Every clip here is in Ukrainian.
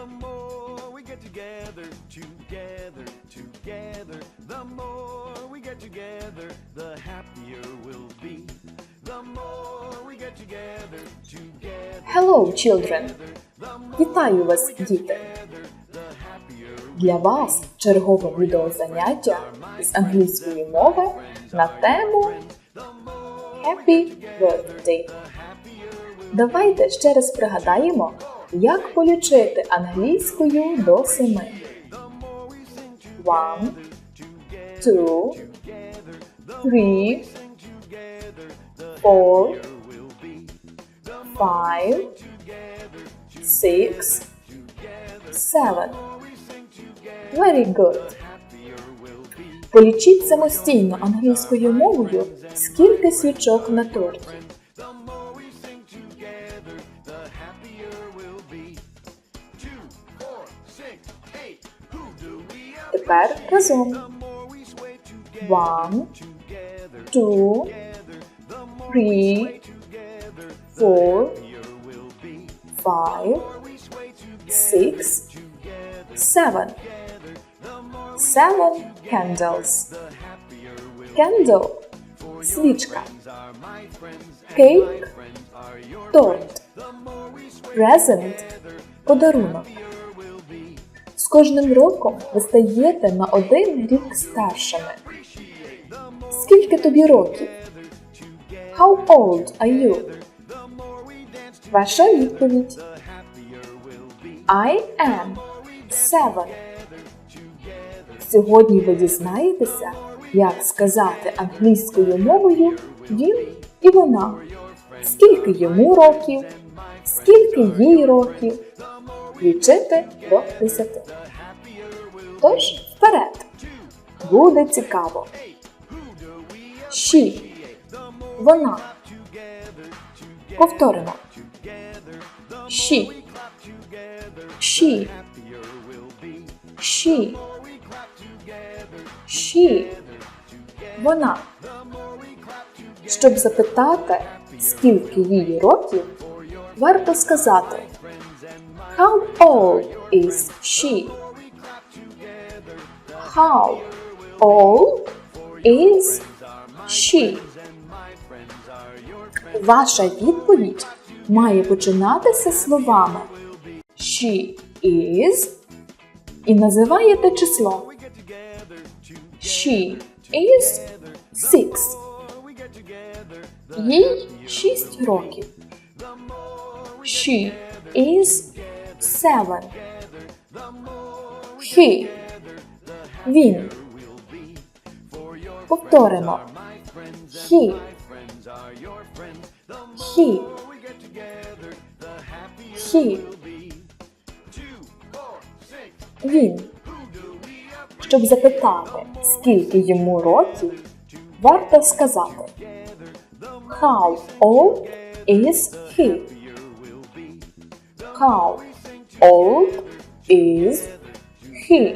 The more we get together, together, together, the more we get together, the happier we'll be. The more we get together, together, Hello, children! Вітаю вас, діти! Для вас чергове відеозаняття з англійської мови на тему Happy Birthday. Давайте ще раз пригадаємо, як полічити англійською до семи. One, two, three, four, five, six, seven. Very good. Полічіть самостійно англійською мовою, скільки свічок на торті. Тепер разом. One, two, three, four, five, six, seven. Seven candles. Candle – свічка. Cake – торт. Present – подарунок. Кожним роком ви стаєте на один рік старшими. Скільки тобі років? How old are you? Ваша відповідь. I am seven. Сьогодні ви дізнаєтеся, як сказати англійською мовою він і вона. Скільки йому років, скільки їй років. Лічити до 10. Тож вперед. Буде цікаво. She. Вона. Повторимо. She. She. She. She. Вона. Щоб запитати, скільки їй років, варто сказати How old is she? How old is she? Ваша відповідь має починатися словами She is і називаєте число. She is six. Їй шість років. She is seven. He. Він. Повторимо. He. He. He. Він. Щоб запитати, скільки йому років, варто сказати How old is he? How old is he?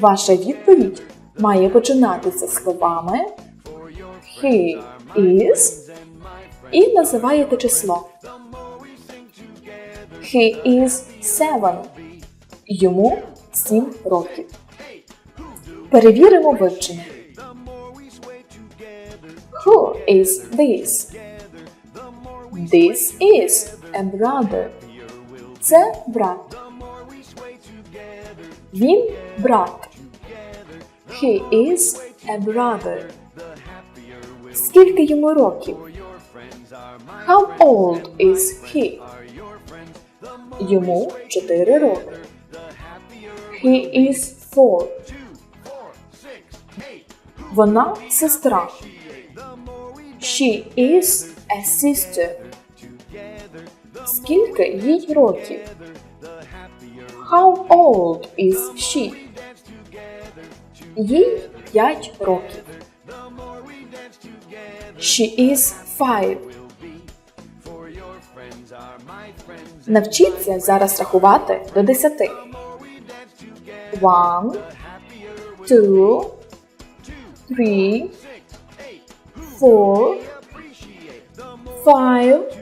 Ваша відповідь має починатися словами He is і називаєте число. He is seven. Йому сім років. Перевіримо вивчення. Who is this? This is a brother. Це брат. Він брат. He is a brother. Скільки йому років? How old is he? Йому 4 роки. He is four. Вона сестра. She is a sister. Скільки їй років? How old is she? Їй 5 років. She is five. Навчіться зараз рахувати до 10. One, two, three, four, five,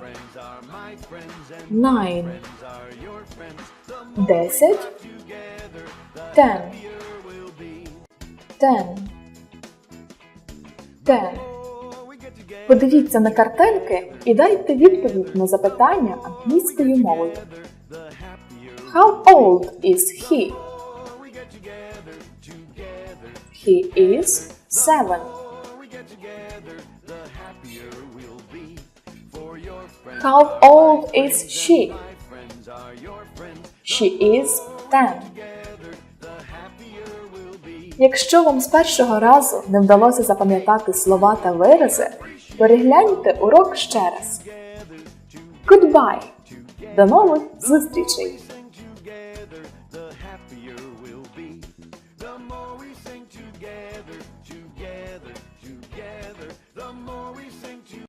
nine, десять, ten, ten, ten. Подивіться на картинки і дайте відповідь на запитання англійською мовою. How old is he? He is seven. How old is she? She is ten. Якщо вам з першого разу не вдалося запам'ятати слова та вирази, перегляньте урок ще раз. Goodbye! До нових зустрічей!